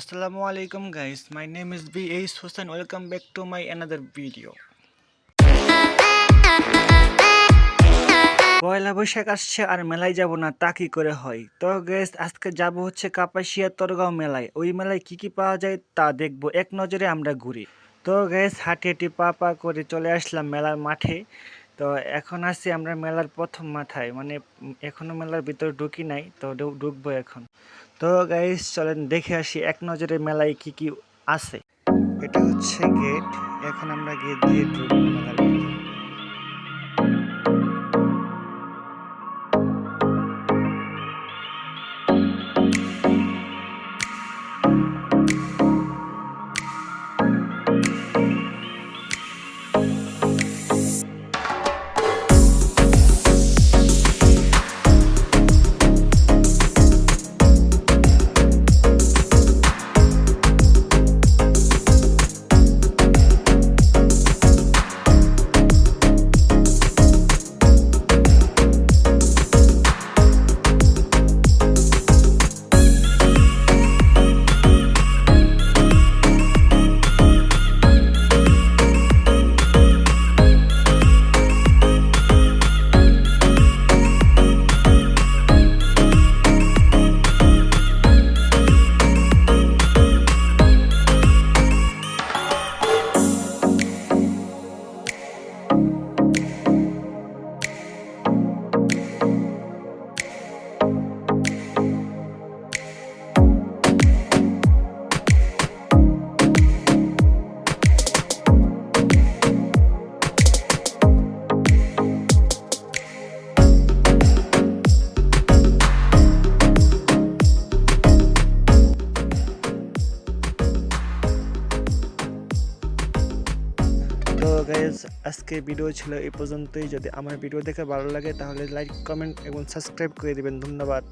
Assalamu alaikum my name name B B.A. Hussain. Welcome back to my another video Pohela Boishakh আসছে আর মেলায় যাব না, তা কি করে হয়? তো গ্যাস আজকে যাব হচ্ছে কাপাসিয়া তরগাঁও মেলায়। ওই মেলায় কি কি পাওয়া যায় তা দেখব। এক নজরে আমরা ঘুরি। তো গ্যাস হাঁটি হাঁটি পা পা করে চলে আসলাম মেলার মাঠে। তো এখন আসি আমরা মেলার প্রথম মাথায়। মানে এখনও এখনও মেলার ভিতরে ঢুকি নাই, তো ঢুকবো এখন। তো গাইস চলেন দেখে আসি এক নজরে মেলায় কি কি আছে। এটা হচ্ছে গেট এখন আমরা গিয়ে দিয়ে ঢুকবো মেলার ভিতরে। তো গাইজ আজকে ভিডিও ছিল এই পর্যন্তই। যদি আমার ভিডিও দেখে ভালো লাগে, তাহলে লাইক কমেন্ট এবং সাবস্ক্রাইব করে দেবেন। ধন্যবাদ।